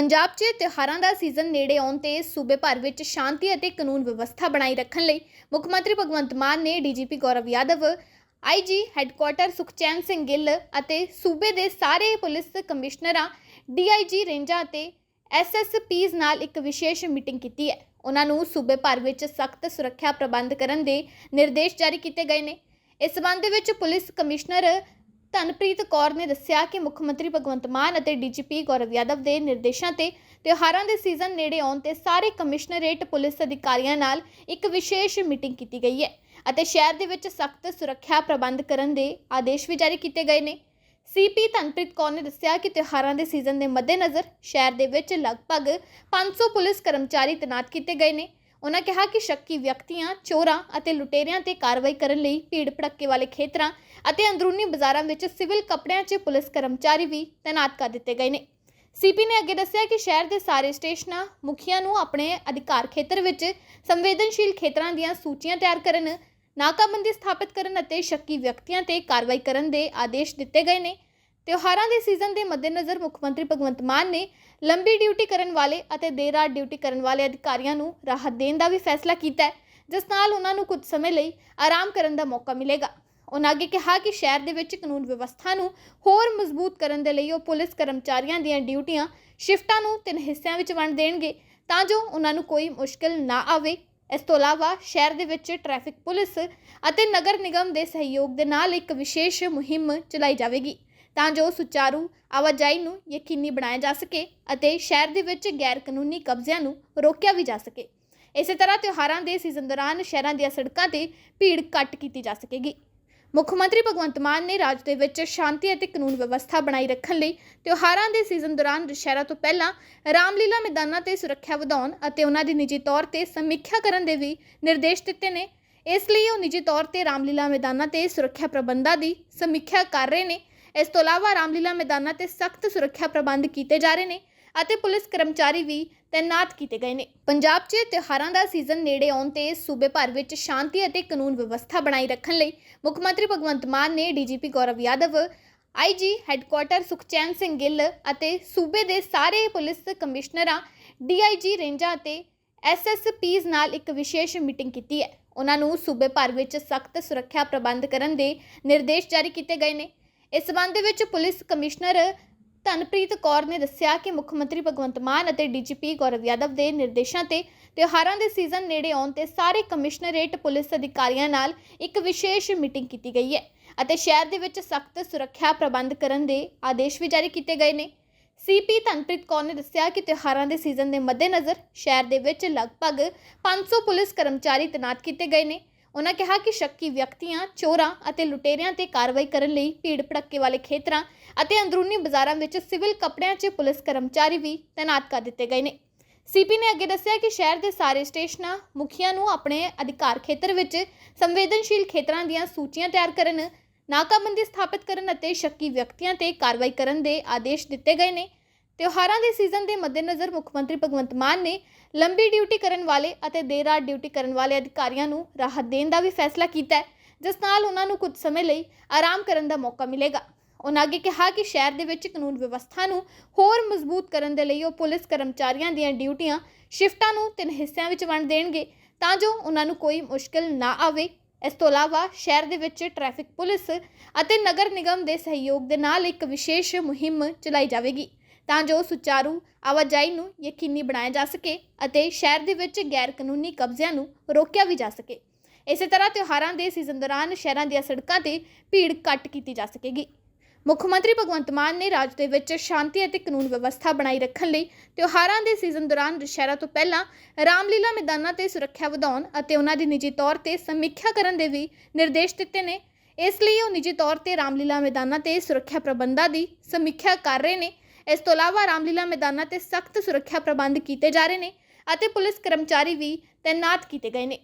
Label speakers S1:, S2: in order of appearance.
S1: ਪੰਜਾਬ 'ਚ ਤਿਉਹਾਰਾਂ ਦਾ ਸੀਜ਼ਨ ਨੇੜੇ ਆਉਣ ਤੇ ਸੂਬੇ ਭਰ ਵਿੱਚ ਸ਼ਾਂਤੀ ਅਤੇ ਕਾਨੂੰਨ ਵਿਵਸਥਾ ਬਣਾਈ ਰੱਖਣ ਲਈ ਮੁੱਖ ਮੰਤਰੀ ਭਗਵੰਤ ਮਾਨ ਨੇ DGP Gaurav Yadav IG headquarter Sukhchain Singh Gill ਅਤੇ ਸੂਬੇ ਦੇ ਸਾਰੇ ਪੁਲਿਸ ਕਮਿਸ਼ਨਰਾਂ ਡੀਆਈਜੀ ਰੇਂਜਾਂ ਅਤੇ ਐਸਐਸਪੀਜ਼ ਨਾਲ ਇੱਕ ਵਿਸ਼ੇਸ਼ ਮੀਟਿੰਗ ਕੀਤੀ ਹੈ। ਉਹਨਾਂ ਨੂੰ ਸੂਬੇ ਭਰ ਵਿੱਚ ਸਖਤ ਸੁਰੱਖਿਆ ਪ੍ਰਬੰਧ ਕਰਨ ਦੇ ਨਿਰਦੇਸ਼ ਜਾਰੀ ਕੀਤੇ ਗਏ ਨੇ। ਇਸ ਸੰਬੰਧ ਵਿੱਚ ਪੁਲਿਸ ਕਮਿਸ਼ਨਰ ਧਨਪ੍ਰੀਤ ਕੌਰ ਨੇ ਦੱਸਿਆ ਕਿ ਮੁੱਖ ਮੰਤਰੀ ਭਗਵੰਤ ਮਾਨ ਅਤੇ ਡੀਜੀਪੀ ਗੌਰਵ ਯਾਦਵ ਦੇ ਨਿਰਦੇਸ਼ਾਂ ਤੇ ਤਿਉਹਾਰਾਂ ਦੇ ਸੀਜ਼ਨ ਨੇੜੇ ਆਉਣ ਤੇ ਸਾਰੇ ਕਮਿਸ਼ਨਰੇਟ, ਪੁਲਿਸ ਅਧਿਕਾਰੀਆਂ ਨਾਲ ਇੱਕ ਵਿਸ਼ੇਸ਼ ਮੀਟਿੰਗ ਕੀਤੀ ਗਈ ਹੈ ਅਤੇ ਸ਼ਹਿਰ ਦੇ ਵਿੱਚ ਸਖਤ ਸੁਰੱਖਿਆ ਪ੍ਰਬੰਧ ਕਰਨ ਦੇ ਆਦੇਸ਼ ਵੀ ਜਾਰੀ ਕੀਤੇ ਗਏ ਨੇ। ਸੀਪੀ ਧਨਪ੍ਰੀਤ ਕੌਰ ਨੇ ਦੱਸਿਆ ਕਿ ਤਿਉਹਾਰਾਂ ਦੇ ਸੀਜ਼ਨ ਦੇ ਮੱਦੇਨਜ਼ਰ ਸ਼ਹਿਰ ਦੇ ਵਿੱਚ ਲਗਭਗ 500 ਪੁਲਿਸ ਕਰਮਚਾਰੀ ਤੈਨਾਤ ਕੀਤੇ ਗਏ ਨੇ ਉਹਨਾਂ ਕਿਹਾ ਕਿ ਸ਼ੱਕੀ ਵਿਅਕਤੀਆਂ, ਚੋਰਾਂ ਅਤੇ ਲੁਟੇਰਿਆਂ ਤੇ ਕਾਰਵਾਈ ਕਰਨ ਲਈ ਭੀੜ ਭੜੱਕੇ ਵਾਲੇ ਖੇਤਰਾਂ ਅਤੇ ਅੰਦਰੂਨੀ ਬਾਜ਼ਾਰਾਂ ਵਿੱਚ ਸਿਵਲ ਕੱਪੜਿਆਂ 'ਚ ਪੁਲਿਸ ਕਰਮਚਾਰੀ ਵੀ ਤੈਨਾਤ ਕਰ ਦਿੱਤੇ ਗਏ ਨੇ। ਸੀਪੀ ਨੇ ਅੱਗੇ ਦੱਸਿਆ ਕਿ ਸ਼ਹਿਰ ਦੇ ਸਾਰੇ ਸਟੇਸ਼ਨਾਂ ਮੁਖੀਆਂ ਨੂੰ ਆਪਣੇ ਅਧਿਕਾਰ ਖੇਤਰ ਵਿੱਚ ਸੰਵੇਦਨਸ਼ੀਲ ਖੇਤਰਾਂ ਦੀਆਂ ਸੂਚੀਆਂ ਤਿਆਰ ਕਰਨ, ਨਾਕਾਬੰਦੀ ਸਥਾਪਿਤ ਕਰਨ ਅਤੇ ਸ਼ੱਕੀ ਵਿਅਕਤੀਆਂ ਤੇ ਕਾਰਵਾਈ ਕਰਨ ਦੇ ਆਦੇਸ਼ ਦਿੱਤੇ ਗਏ ਨੇ। ਤਿਉਹਾਰਾਂ ਦੇ ਸੀਜ਼ਨ ਦੇ ਮੱਦੇਨਜ਼ਰ ਮੁੱਖ ਮੰਤਰੀ ਭਗਵੰਤ ਮਾਨ ਨੇ ਲੰਬੀ ਡਿਊਟੀ ਕਰਨ ਵਾਲੇ ਅਤੇ ਦੇਰ ਰਾਤ ਡਿਊਟੀ ਕਰਨ ਵਾਲੇ ਅਧਿਕਾਰੀਆਂ ਨੂੰ ਰਾਹਤ ਦੇਣ ਦਾ ਵੀ ਫੈਸਲਾ ਕੀਤਾ ਹੈ, ਜਿਸ ਨਾਲ ਉਹਨਾਂ ਨੂੰ ਕੁਝ ਸਮੇਂ ਲਈ ਆਰਾਮ ਕਰਨ ਦਾ ਮੌਕਾ ਮਿਲੇਗਾ। ਉਹਨਾਂ ਅੱਗੇ ਕਿਹਾ ਕਿ ਸ਼ਹਿਰ ਦੇ ਵਿੱਚ ਕਾਨੂੰਨ ਵਿਵਸਥਾ ਨੂੰ ਹੋਰ ਮਜ਼ਬੂਤ ਕਰਨ ਦੇ ਲਈ ਉਹ ਪੁਲਿਸ ਕਰਮਚਾਰੀਆਂ ਦੀਆਂ ਡਿਊਟੀਆਂ ਸ਼ਿਫਟਾਂ ਨੂੰ ਤਿੰਨ ਹਿੱਸਿਆਂ ਵਿੱਚ ਵੰਡ ਦੇਣਗੇ, ਤਾਂ ਜੋ ਉਹਨਾਂ ਨੂੰ ਕੋਈ ਮੁਸ਼ਕਲ ਨਾ ਆਵੇ। ਇਸ ਤੋਂ ਇਲਾਵਾ ਸ਼ਹਿਰ ਦੇ ਵਿੱਚ ਟ੍ਰੈਫਿਕ ਪੁਲਿਸ ਅਤੇ ਨਗਰ ਨਿਗਮ ਦੇ ਸਹਿਯੋਗ ਦੇ ਨਾਲ ਇੱਕ ਵਿਸ਼ੇਸ਼ ਮੁਹਿੰਮ ਚਲਾਈ ਜਾਵੇਗੀ। ਤਾਂ ਜੋ ਸੁਚਾਰੂ ਆਵਾਜਾਈ ਨੂੰ ਯਕੀਨੀ ਬਣਾਇਆ ਜਾ ਸਕੇ ਅਤੇ ਸ਼ਹਿਰ ਦੇ ਵਿੱਚ ਗੈਰ ਕਾਨੂੰਨੀ ਕਬਜ਼ਿਆਂ ਨੂੰ ਰੋਕਿਆ ਵੀ ਜਾ ਸਕੇ। ਇਸੇ ਤਰ੍ਹਾਂ ਤਿਉਹਾਰਾਂ ਦੇ ਸੀਜ਼ਨ ਦੌਰਾਨ ਸ਼ਹਿਰਾਂ ਦੀਆਂ ਸੜਕਾਂ ਤੇ ਭੀੜ ਘੱਟ ਕੀਤੀ ਜਾ ਸਕੇਗੀ। ਮੁੱਖ ਮੰਤਰੀ ਭਗਵੰਤ ਮਾਨ ਨੇ ਰਾਜ ਦੇ ਵਿੱਚ ਸ਼ਾਂਤੀ ਅਤੇ ਕਾਨੂੰਨ ਵਿਵਸਥਾ ਬਣਾਈ ਰੱਖਣ ਲਈ ਤਿਉਹਾਰਾਂ ਦੇ ਸੀਜ਼ਨ ਦੌਰਾਨ ਦੁਸ਼ਹਿਰਾ ਤੋਂ ਪਹਿਲਾਂ ਰਾਮਲੀਲਾ ਮੈਦਾਨਾਂ ਤੇ ਸੁਰੱਖਿਆ ਵਧਾਉਣ ਅਤੇ ਉਹਨਾਂ ਦੀ ਨਿੱਜੀ ਤੌਰ ਤੇ ਸਮੀਖਿਆ ਕਰਨ ਦੇ ਵੀ ਨਿਰਦੇਸ਼ ਦਿੱਤੇ ਨੇ। ਇਸ ਲਈ ਉਹ ਨਿੱਜੀ ਤੌਰ ਤੇ ਰਾਮਲੀਲਾ ਮੈਦਾਨਾਂ ਤੇ ਸੁਰੱਖਿਆ ਪ੍ਰਬੰਧਾਂ ਦੀ ਸਮੀਖਿਆ ਕਰ ਰਹੇ ਨੇ ਇਸ ਤੋਂ ਇਲਾਵਾ ਰਾਮਲੀਲਾ ਮੈਦਾਨਾਂ ਤੇ ਸਖਤ ਸੁਰੱਖਿਆ ਪ੍ਰਬੰਧ ਕੀਤੇ ਜਾ ਰਹੇ ਨੇ ਅਤੇ ਪੁਲਿਸ ਕਰਮਚਾਰੀ ਵੀ ਤੈਨਾਤ ਕੀਤੇ ਗਏ ਨੇ। ਪੰਜਾਬ 'ਚ ਤਿਉਹਾਰਾਂ ਦਾ ਸੀਜ਼ਨ ਨੇੜੇ ਆਉਣ ਤੇ ਸੂਬੇ ਭਰ ਵਿੱਚ ਸ਼ਾਂਤੀ ਅਤੇ ਕਾਨੂੰਨ ਵਿਵਸਥਾ ਬਣਾਈ ਰੱਖਣ ਲਈ ਮੁੱਖ ਮੰਤਰੀ ਭਗਵੰਤ ਮਾਨ ਨੇ DGP Gaurav Yadav IG headquarter Sukhchain Singh Gill ਅਤੇ ਸੂਬੇ ਦੇ ਸਾਰੇ ਪੁਲਿਸ ਕਮਿਸ਼ਨਰਾਂ ਡੀਆਈਜੀ ਰੇਂਜਾਂ ਅਤੇ ਐਸਐਸਪੀਜ਼ ਨਾਲ ਇੱਕ ਵਿਸ਼ੇਸ਼ ਮੀਟਿੰਗ ਕੀਤੀ ਹੈ। ਉਹਨਾਂ ਨੂੰ ਸੂਬੇ ਭਰ ਵਿੱਚ ਸਖਤ ਸੁਰੱਖਿਆ ਪ੍ਰਬੰਧ ਕਰਨ ਦੇ ਨਿਰਦੇਸ਼ ਜਾਰੀ ਕੀਤੇ ਗਏ ਨੇ। ਇਸ ਸਬੰਧ ਵਿੱਚ ਪੁਲਿਸ ਕਮਿਸ਼ਨਰ ਧਨਪ੍ਰੀਤ ਕੌਰ ਨੇ ਦੱਸਿਆ ਕਿ ਮੁੱਖ ਮੰਤਰੀ ਭਗਵੰਤ ਮਾਨ ਅਤੇ ਡੀਜੀਪੀ ਗੌਰਵ ਯਾਦਵ ਦੇ ਨਿਰਦੇਸ਼ਾਂ ਤੇ ਤਿਉਹਾਰਾਂ ਦੇ ਸੀਜ਼ਨ ਨੇੜੇ ਆਉਣ ਤੇ ਸਾਰੇ ਕਮਿਸ਼ਨਰੇਟ ਪੁਲਿਸ ਅਧਿਕਾਰੀਆਂ ਨਾਲ ਇੱਕ ਵਿਸ਼ੇਸ਼ ਮੀਟਿੰਗ ਕੀਤੀ ਗਈ ਹੈ ਅਤੇ ਸ਼ਹਿਰ ਦੇ ਵਿੱਚ ਸਖਤ ਸੁਰੱਖਿਆ ਪ੍ਰਬੰਧ ਕਰਨ ਦੇ ਆਦੇਸ਼ ਵੀ ਜਾਰੀ ਕੀਤੇ ਗਏ ਨੇ। ਸੀਪੀ ਧਨਪ੍ਰੀਤ ਕੌਰ ਨੇ ਦੱਸਿਆ ਕਿ ਤਿਉਹਾਰਾਂ ਦੇ ਸੀਜ਼ਨ ਦੇ ਮੱਦੇਨਜ਼ਰ ਸ਼ਹਿਰ ਦੇ ਵਿੱਚ ਲਗਭਗ 500 ਪੁਲਿਸ ਕਰਮਚਾਰੀ ਤੈਨਾਤ ਕੀਤੇ ਗਏ ਨੇ ਉਹਨਾਂ ਕਿਹਾ ਕਿ ਸ਼ੱਕੀ ਵਿਅਕਤੀਆਂ, ਚੋਰਾਂ ਅਤੇ ਲੁਟੇਰਿਆਂ ਤੇ ਕਾਰਵਾਈ ਕਰਨ ਲਈ ਭੀੜ ਭੜੱਕੇ ਵਾਲੇ ਖੇਤਰਾਂ ਅਤੇ ਅੰਦਰੂਨੀ ਬਾਜ਼ਾਰਾਂ ਵਿੱਚ ਸਿਵਲ ਕੱਪੜਿਆਂ 'ਚ ਪੁਲਿਸ ਕਰਮਚਾਰੀ ਵੀ ਤੈਨਾਤ ਕਰ ਦਿੱਤੇ ਗਏ ਨੇ। ਸੀਪੀ ਨੇ ਅੱਗੇ ਦੱਸਿਆ ਕਿ ਸ਼ਹਿਰ ਦੇ ਸਾਰੇ ਸਟੇਸ਼ਨਾਂ ਮੁਖੀਆਂ ਨੂੰ ਆਪਣੇ ਅਧਿਕਾਰ ਖੇਤਰ ਵਿੱਚ ਸੰਵੇਦਨਸ਼ੀਲ ਖੇਤਰਾਂ ਦੀਆਂ ਸੂਚੀਆਂ ਤਿਆਰ ਕਰਨ, ਨਾਕਾਬੰਦੀ ਸਥਾਪਿਤ ਕਰਨ ਅਤੇ ਸ਼ੱਕੀ ਵਿਅਕਤੀਆਂ ਤੇ ਕਾਰਵਾਈ ਕਰਨ ਦੇ ਆਦੇਸ਼ ਦਿੱਤੇ ਗਏ ਨੇ। ਤਿਉਹਾਰਾਂ ਦੇ ਸੀਜ਼ਨ ਦੇ ਮੱਦੇਨਜ਼ਰ ਮੁੱਖ ਮੰਤਰੀ ਭਗਵੰਤ ਮਾਨ ਨੇ ਲੰਬੀ ਡਿਊਟੀ ਕਰਨ ਵਾਲੇ ਅਤੇ ਦੇਰ ਰਾਤ ਡਿਊਟੀ ਕਰਨ ਵਾਲੇ ਅਧਿਕਾਰੀਆਂ ਨੂੰ ਰਾਹਤ ਦੇਣ ਦਾ ਵੀ ਫੈਸਲਾ ਕੀਤਾ ਹੈ, ਜਿਸ ਨਾਲ ਉਹਨਾਂ ਨੂੰ ਕੁਝ ਸਮੇਂ ਲਈ ਆਰਾਮ ਕਰਨ ਦਾ ਮੌਕਾ ਮਿਲੇਗਾ। ਉਹਨਾਂ ਅੱਗੇ ਕਿਹਾ ਕਿ ਸ਼ਹਿਰ ਦੇ ਵਿੱਚ ਕਾਨੂੰਨ ਵਿਵਸਥਾ ਨੂੰ ਹੋਰ ਮਜ਼ਬੂਤ ਕਰਨ ਦੇ ਲਈ ਉਹ ਪੁਲਿਸ ਕਰਮਚਾਰੀਆਂ ਦੀਆਂ ਡਿਊਟੀਆਂ ਸ਼ਿਫਟਾਂ ਨੂੰ ਤਿੰਨ ਹਿੱਸਿਆਂ ਵਿੱਚ ਵੰਡ ਦੇਣਗੇ, ਤਾਂ ਜੋ ਉਹਨਾਂ ਨੂੰ ਕੋਈ ਮੁਸ਼ਕਲ ਨਾ ਆਵੇ। ਇਸ ਤੋਂ ਇਲਾਵਾ ਸ਼ਹਿਰ ਦੇ ਵਿੱਚ ਟ੍ਰੈਫਿਕ ਪੁਲਿਸ ਅਤੇ ਨਗਰ ਨਿਗਮ ਦੇ ਸਹਿਯੋਗ ਦੇ ਨਾਲ ਇੱਕ ਵਿਸ਼ੇਸ਼ ਮੁਹਿੰਮ ਚਲਾਈ ਜਾਵੇਗੀ। ਤਾਂ ਜੋ ਸੁਚਾਰੂ ਆਵਾਜਾਈ ਨੂੰ ਯਕੀਨੀ ਬਣਾਇਆ ਜਾ ਸਕੇ ਅਤੇ ਸ਼ਹਿਰ ਦੇ ਵਿੱਚ ਗੈਰ ਕਾਨੂੰਨੀ ਕਬਜ਼ਿਆਂ ਨੂੰ ਰੋਕਿਆ ਵੀ ਜਾ ਸਕੇ। ਇਸੇ ਤਰ੍ਹਾਂ ਤਿਉਹਾਰਾਂ ਦੇ ਸੀਜ਼ਨ ਦੌਰਾਨ ਸ਼ਹਿਰਾਂ ਦੀਆਂ ਸੜਕਾਂ ਤੇ ਭੀੜ ਘੱਟ ਕੀਤੀ ਜਾ ਸਕੇਗੀ। ਮੁੱਖ ਮੰਤਰੀ ਭਗਵੰਤ ਮਾਨ ਨੇ ਰਾਜ ਦੇ ਵਿੱਚ ਸ਼ਾਂਤੀ ਅਤੇ ਕਾਨੂੰਨ ਵਿਵਸਥਾ ਬਣਾਈ ਰੱਖਣ ਲਈ ਤਿਉਹਾਰਾਂ ਦੇ ਸੀਜ਼ਨ ਦੌਰਾਨ ਦੁਸ਼ਹਿਰਾ ਤੋਂ ਪਹਿਲਾਂ ਰਾਮਲੀਲਾ ਮੈਦਾਨਾਂ ਤੇ ਸੁਰੱਖਿਆ ਵਧਾਉਣ ਅਤੇ ਉਹਨਾਂ ਦੀ ਨਿੱਜੀ ਤੌਰ ਤੇ ਸਮੀਖਿਆ ਕਰਨ ਦੇ ਵੀ ਨਿਰਦੇਸ਼ ਦਿੱਤੇ ਨੇ। ਇਸ ਲਈ ਉਹ ਨਿੱਜੀ ਤੌਰ ਤੇ ਰਾਮਲੀਲਾ ਮੈਦਾਨਾਂ ਤੇ ਸੁਰੱਖਿਆ ਪ੍ਰਬੰਧਾਂ ਦੀ ਸਮੀਖਿਆ ਕਰ ਰਹੇ ਨੇ ਇਸ ਤੋਂ ਇਲਾਵਾ ਰਾਮਲੀਲਾ ਮੈਦਾਨਾਂ ਤੇ ਸਖਤ ਸੁਰੱਖਿਆ ਪ੍ਰਬੰਧ ਕੀਤੇ ਜਾ ਰਹੇ ਨੇ ਅਤੇ ਪੁਲਿਸ ਕਰਮਚਾਰੀ ਵੀ ਤਾਇਨਾਤ ਕੀਤੇ ਗਏ ਨੇ।